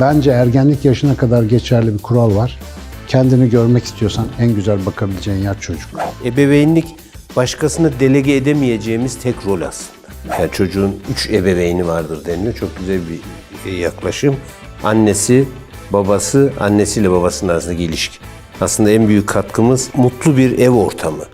Bence ergenlik yaşına kadar geçerli bir kural var. Kendini görmek istiyorsan en güzel bakabileceğin yer çocuk. Ebeveynlik başkasına delege edemeyeceğimiz tek rol aslında. Yani çocuğun üç ebeveyni vardır deniliyor. Çok güzel bir e, yaklaşım. Annesi, babası, annesiyle babasının arasındaki ilişki. Aslında en büyük katkımız mutlu bir ev ortamı.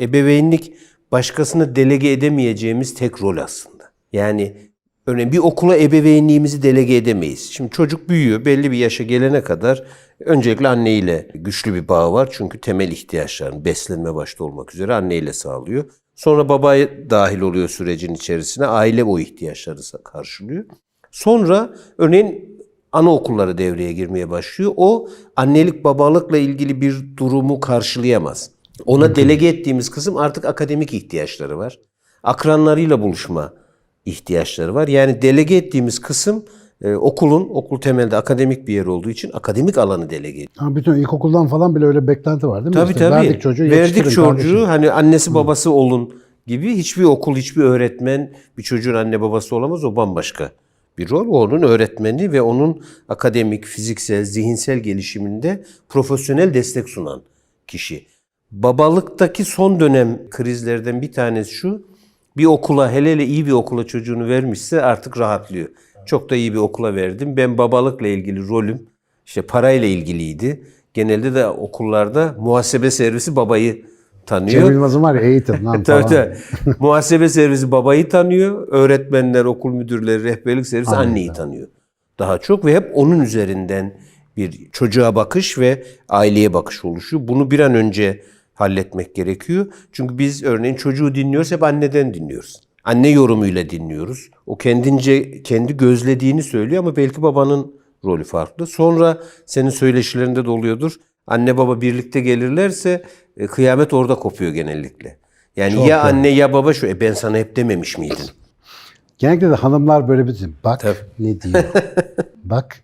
Ebeveynlik başkasına delege edemeyeceğimiz tek rol aslında. Yani örneğin bir okula ebeveynliğimizi delege edemeyiz. Şimdi çocuk büyüyor belli bir yaşa gelene kadar öncelikle anneyle güçlü bir bağ var. Çünkü temel ihtiyaçlarını beslenme başta olmak üzere anneyle sağlıyor. Sonra baba dahil oluyor sürecin içerisine. Aile o ihtiyaçları karşılıyor. Sonra örneğin anaokulları devreye girmeye başlıyor. O annelik babalıkla ilgili bir durumu karşılayamaz. Ona delege ettiğimiz kısım artık akademik ihtiyaçları var. Akranlarıyla buluşma ihtiyaçları var. Yani delege ettiğimiz kısım e, okulun, okul temelde akademik bir yer olduğu için akademik alanı delege ediyor. Ha, bütün ilkokuldan falan bile öyle beklenti var değil mi? Tabii İşte tabii. Verdik çocuğu Verdik çocuğu kardeşim. hani annesi babası olun gibi hiçbir okul, hiçbir öğretmen bir çocuğun anne babası olamaz. O bambaşka bir rol. O onun öğretmeni ve onun akademik, fiziksel, zihinsel gelişiminde profesyonel destek sunan kişi. Babalıktaki son dönem krizlerden bir tanesi şu. Bir okula hele hele iyi bir okula çocuğunu vermişse artık rahatlıyor. Çok da iyi bir okula verdim. Ben babalıkla ilgili rolüm işte parayla ilgiliydi. Genelde de okullarda muhasebe servisi babayı tanıyor. Cem Yılmaz'ın var ya eğitim lan Tabii tabii. Muhasebe servisi babayı tanıyor. Öğretmenler, okul müdürleri, rehberlik servisi anneyi tanıyor. Daha çok ve hep onun üzerinden bir çocuğa bakış ve aileye bakış oluşuyor. Bunu bir an önce halletmek gerekiyor. Çünkü biz örneğin çocuğu dinliyoruz hep anneden dinliyoruz. Anne yorumuyla dinliyoruz. O kendince kendi gözlediğini söylüyor ama belki babanın rolü farklı. Sonra senin söyleşilerinde de oluyordur. Anne baba birlikte gelirlerse e, kıyamet orada kopuyor genellikle. Yani Çok ya doğru. anne ya baba şu e ben sana hep dememiş miydim? Genellikle de hanımlar böyle bir bak Tabii. ne diyor. bak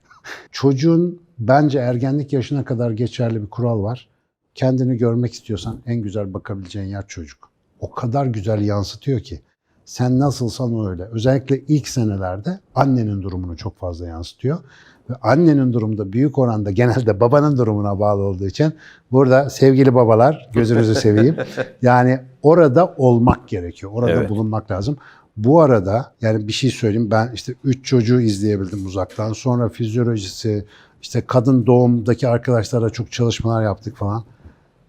çocuğun bence ergenlik yaşına kadar geçerli bir kural var. Kendini görmek istiyorsan en güzel bakabileceğin yer çocuk. O kadar güzel yansıtıyor ki. Sen nasılsan o öyle. Özellikle ilk senelerde annenin durumunu çok fazla yansıtıyor. Ve annenin durumu da büyük oranda genelde babanın durumuna bağlı olduğu için burada sevgili babalar gözünüzü seveyim. Yani orada olmak gerekiyor. Orada Evet. bulunmak lazım. Bu arada yani bir şey söyleyeyim ben işte üç çocuğu izleyebildim uzaktan. Sonra fizyolojisi, işte kadın doğumdaki arkadaşlarla çok çalışmalar yaptık falan.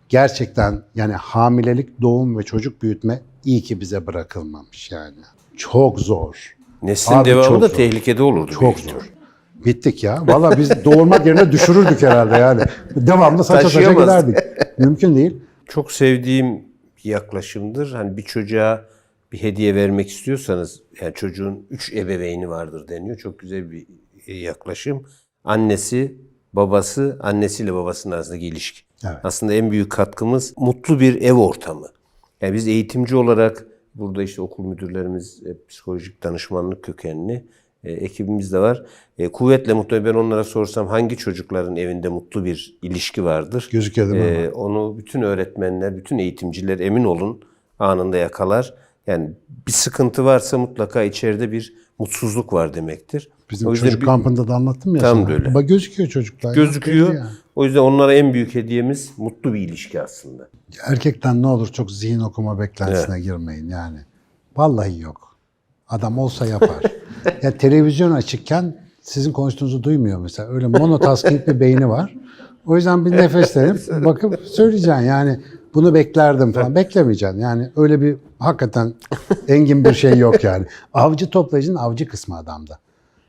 Gerçekten yani hamilelik, doğum ve çocuk büyütme iyi ki bize bırakılmamış yani. Çok zor. Neslin Abi devamı da zor. tehlikede olurdu. Çok zor. Bittik ya. Valla biz doğurmak yerine düşürürdük herhalde yani. Devamlı saça saça giderdik. Mümkün değil. Çok sevdiğim bir yaklaşımdır. Hani bir çocuğa bir hediye vermek istiyorsanız yani çocuğun üç ebeveyni vardır deniyor. Çok güzel bir e, yaklaşım. Annesi, babası, annesiyle babasının arasındaki ilişki. Evet. Aslında en büyük katkımız mutlu bir ev ortamı. Yani biz eğitimci olarak burada işte okul müdürlerimiz e, psikolojik danışmanlık kökenli e, ekibimiz de var. E, kuvvetle mutlu. Ben onlara sorsam hangi çocukların evinde mutlu bir ilişki vardır? Gözüküyor değil mi? Ee, onu bütün öğretmenler, bütün eğitimciler emin olun anında yakalar. Yani bir sıkıntı varsa mutlaka içeride bir mutsuzluk var demektir. Bizim o çocuk bir- kampında da anlattım ya Tam sana. da öyle. Bak gözüküyor çocuklar. ya, gözüküyor. yani. O yüzden onlara en büyük hediyemiz mutlu bir ilişki aslında. Erkekten ne olur çok zihin okuma beklentisine girmeyin yani. Vallahi yok. Adam olsa yapar. ya televizyon açıkken sizin konuştuğunuzu duymuyor mesela. Öyle monotasking bir beyni var. O yüzden bir nefeslenip bakıp söyleyeceksin yani bunu beklerdim falan. Beklemeyeceksin yani öyle bir hakikaten engin bir şey yok yani. Avcı toplayıcının avcı kısmı adamda.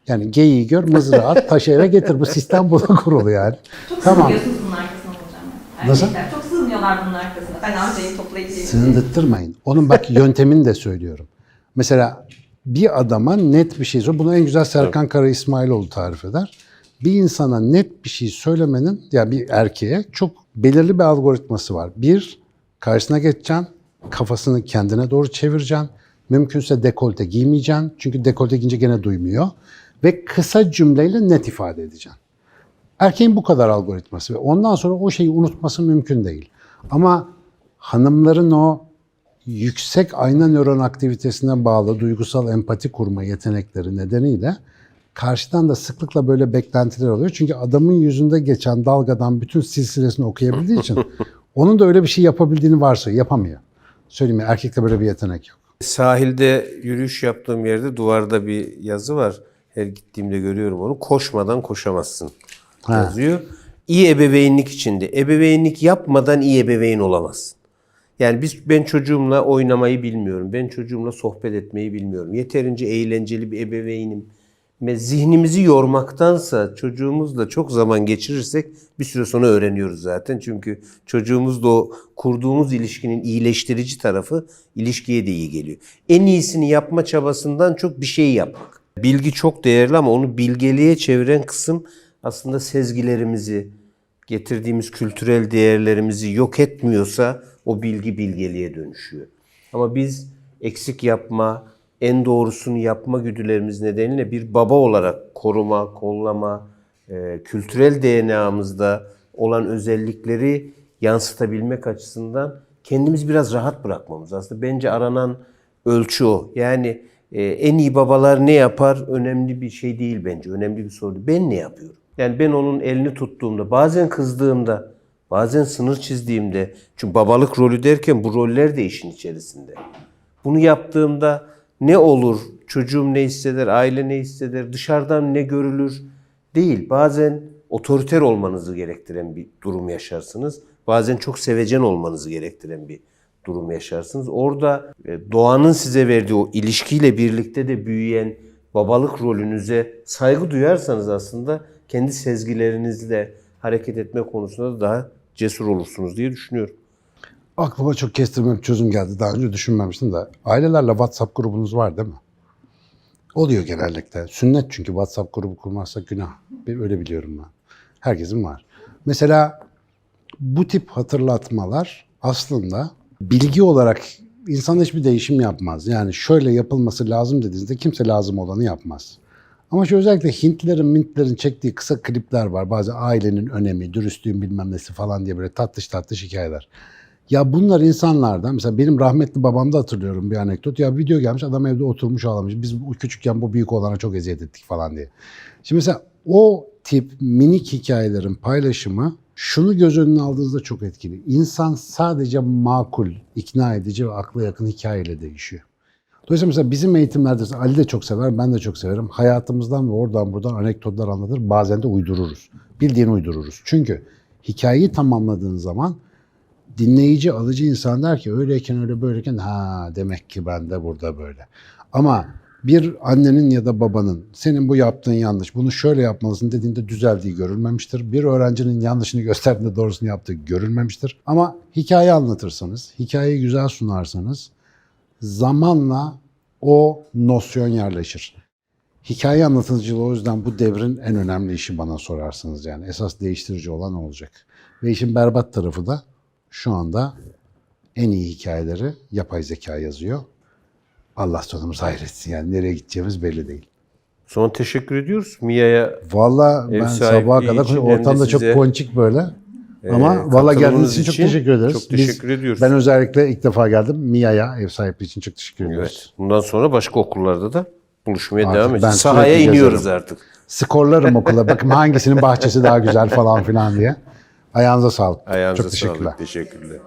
Yani geyiği gör, mızrağı at, taşı eve getir. Bu sistem buna kurulu yani. Çok Tamam. sığınıyorsunuz bunun arkasına hocam. Nasıl? Çok sığınıyorlar bunun arkasına. Ben avcıyı toplayıcıyım. Sığındırtmayın. Onun bak yöntemini de söylüyorum. Mesela bir adama net bir şey söyle. Bunu en güzel Serkan Kara İsmailoğlu tarif eder. Bir insana net bir şey söylemenin, yani bir erkeğe çok belirli bir algoritması var. Bir, karşısına geçeceksin, kafasını kendine doğru çevireceksin. Mümkünse dekolte giymeyeceksin. Çünkü dekolte giyince gene duymuyor. Ve kısa cümleyle net ifade edeceksin. Erkeğin bu kadar algoritması ve ondan sonra o şeyi unutması mümkün değil. Ama hanımların o yüksek ayna nöron aktivitesine bağlı duygusal empati kurma yetenekleri nedeniyle karşıdan da sıklıkla böyle beklentiler oluyor. Çünkü adamın yüzünde geçen dalgadan bütün silsilesini okuyabildiği için onun da öyle bir şey yapabildiğini varsa yapamıyor. Söyleyeyim ya, erkekte böyle bir yetenek yok. Sahilde yürüyüş yaptığım yerde duvarda bir yazı var. Her gittiğimde görüyorum onu. Koşmadan koşamazsın yazıyor. İyi ebeveynlik içinde. Ebeveynlik yapmadan iyi ebeveyn olamazsın. Yani biz ben çocuğumla oynamayı bilmiyorum. Ben çocuğumla sohbet etmeyi bilmiyorum. Yeterince eğlenceli bir ebeveynim. Ve zihnimizi yormaktansa çocuğumuzla çok zaman geçirirsek bir süre sonra öğreniyoruz zaten. Çünkü çocuğumuzla o kurduğumuz ilişkinin iyileştirici tarafı ilişkiye de iyi geliyor. En iyisini yapma çabasından çok bir şey yapmak. Bilgi çok değerli ama onu bilgeliğe çeviren kısım aslında sezgilerimizi, getirdiğimiz kültürel değerlerimizi yok etmiyorsa o bilgi bilgeliğe dönüşüyor. Ama biz eksik yapma, en doğrusunu yapma güdülerimiz nedeniyle bir baba olarak koruma, kollama, e, kültürel DNA'mızda olan özellikleri yansıtabilmek açısından kendimizi biraz rahat bırakmamız. Aslında bence aranan ölçü o. Yani e, en iyi babalar ne yapar önemli bir şey değil bence. Önemli bir soru. Ben ne yapıyorum? Yani ben onun elini tuttuğumda, bazen kızdığımda, bazen sınır çizdiğimde, çünkü babalık rolü derken bu roller de işin içerisinde. Bunu yaptığımda ne olur, çocuğum ne hisseder, aile ne hisseder, dışarıdan ne görülür değil. Bazen otoriter olmanızı gerektiren bir durum yaşarsınız. Bazen çok sevecen olmanızı gerektiren bir durum yaşarsınız. Orada e, doğanın size verdiği o ilişkiyle birlikte de büyüyen babalık rolünüze saygı duyarsanız aslında kendi sezgilerinizle hareket etme konusunda da daha cesur olursunuz diye düşünüyorum. Aklıma çok kestirme bir çözüm geldi. Daha önce düşünmemiştim de. Ailelerle WhatsApp grubunuz var değil mi? Oluyor genellikle. Sünnet çünkü WhatsApp grubu kurmazsak günah. Ben öyle biliyorum ben. Herkesin var. Mesela bu tip hatırlatmalar aslında bilgi olarak insan hiçbir değişim yapmaz. Yani şöyle yapılması lazım dediğinizde kimse lazım olanı yapmaz. Ama şu özellikle Hintlilerin, Mintlerin çektiği kısa klipler var. Bazı ailenin önemi, dürüstlüğün bilmem nesi falan diye böyle tatlış tatlış hikayeler. Ya bunlar insanlardan, mesela benim rahmetli babamda hatırlıyorum bir anekdot. Ya video gelmiş adam evde oturmuş ağlamış. Biz küçükken bu büyük olana çok eziyet ettik falan diye. Şimdi mesela o tip minik hikayelerin paylaşımı şunu göz önüne aldığınızda çok etkili. İnsan sadece makul, ikna edici ve akla yakın hikayeyle değişiyor. Dolayısıyla mesela bizim eğitimlerde Ali de çok sever, ben de çok severim. Hayatımızdan ve oradan buradan anekdotlar anlatır. Bazen de uydururuz. Bildiğini uydururuz. Çünkü hikayeyi tamamladığın zaman dinleyici, alıcı insan der ki öyleyken öyle böyleyken ha demek ki ben de burada böyle. Ama bir annenin ya da babanın senin bu yaptığın yanlış, bunu şöyle yapmalısın dediğinde düzeldiği görülmemiştir. Bir öğrencinin yanlışını gösterdiğinde doğrusunu yaptığı görülmemiştir. Ama hikaye anlatırsanız, hikayeyi güzel sunarsanız zamanla o nosyon yerleşir. Hikaye anlatıcılığı o yüzden bu devrin en önemli işi bana sorarsınız yani. Esas değiştirici olan olacak. Ve işin berbat tarafı da şu anda en iyi hikayeleri yapay zeka yazıyor. Allah sonumuz hayretsin yani nereye gideceğimiz belli değil. Sonra teşekkür ediyoruz Mia'ya. Valla ben sabaha kadar için ortamda çok ponçik böyle. Ama e, valla geldiğiniz katılımınız için çok için teşekkür ederiz. çok teşekkür ediyoruz. Ben özellikle ilk defa geldim. Mia'ya ev sahipliği için çok teşekkür ediyoruz. Evet. Bundan sonra başka okullarda da buluşmaya Artık devam edeceğiz. Sahaya iniyoruz gezerim. artık. Skorlarım okula. Bakın hangisinin bahçesi daha güzel falan filan diye. Ayağınıza sağlık. Ayağınıza çok teşekkürler. sağlık. Teşekkürler.